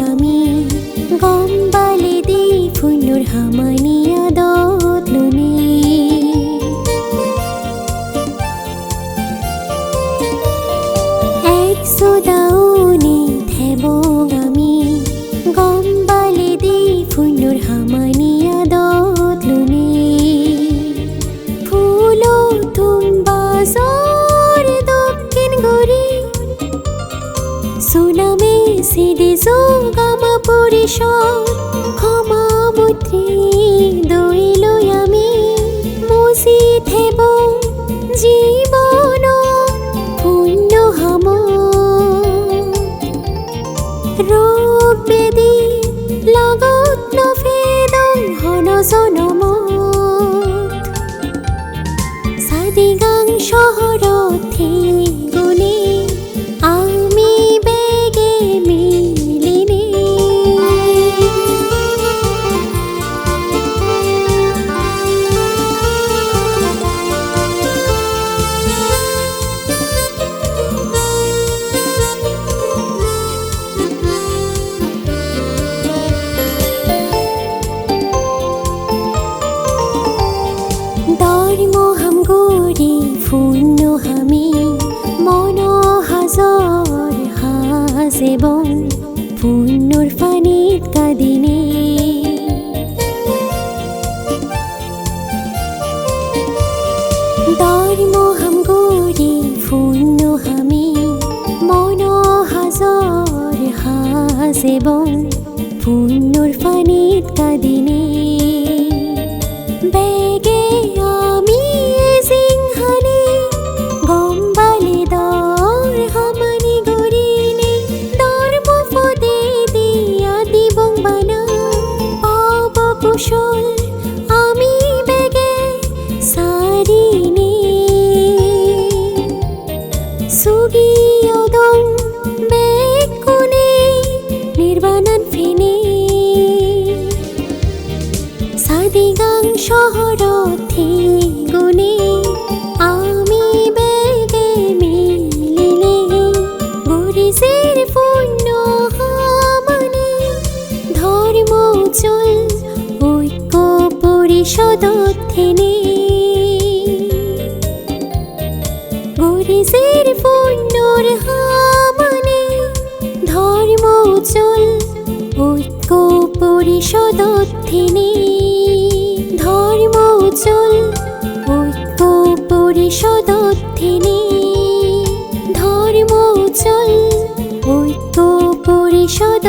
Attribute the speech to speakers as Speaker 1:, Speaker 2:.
Speaker 1: আমি গম বালি দি ফুনুর হামানিয়া দতলুনি একশো দাউনি সিদে গামা পরিষদ ক্ষমা মুদ্রি দইল আমি মুসি থেব। জীবন পুণ্য হাম। লগত নফেদং হন সাদিগাং শহরথে হাজেবং পুণ্যর ফানিত কাদিনে ধর্ম হাম গরি ফুন্য হামি মন হাজর হাজেবং পুণ্যর ফানিত কাদিনে বেগে আমি বেগে সারিনে সুগিয়দং বেকুনে নির্বাণান ফেনে। সাদিগাং শহরথে গুনে আমি থেনে বরিসের পুণ্যর হামনে ধর্ম চল ঐক্য পরিষদ থেনে ধর্ম ঐক্য পরিষদ ধর্ম ঐক্য পরিষদ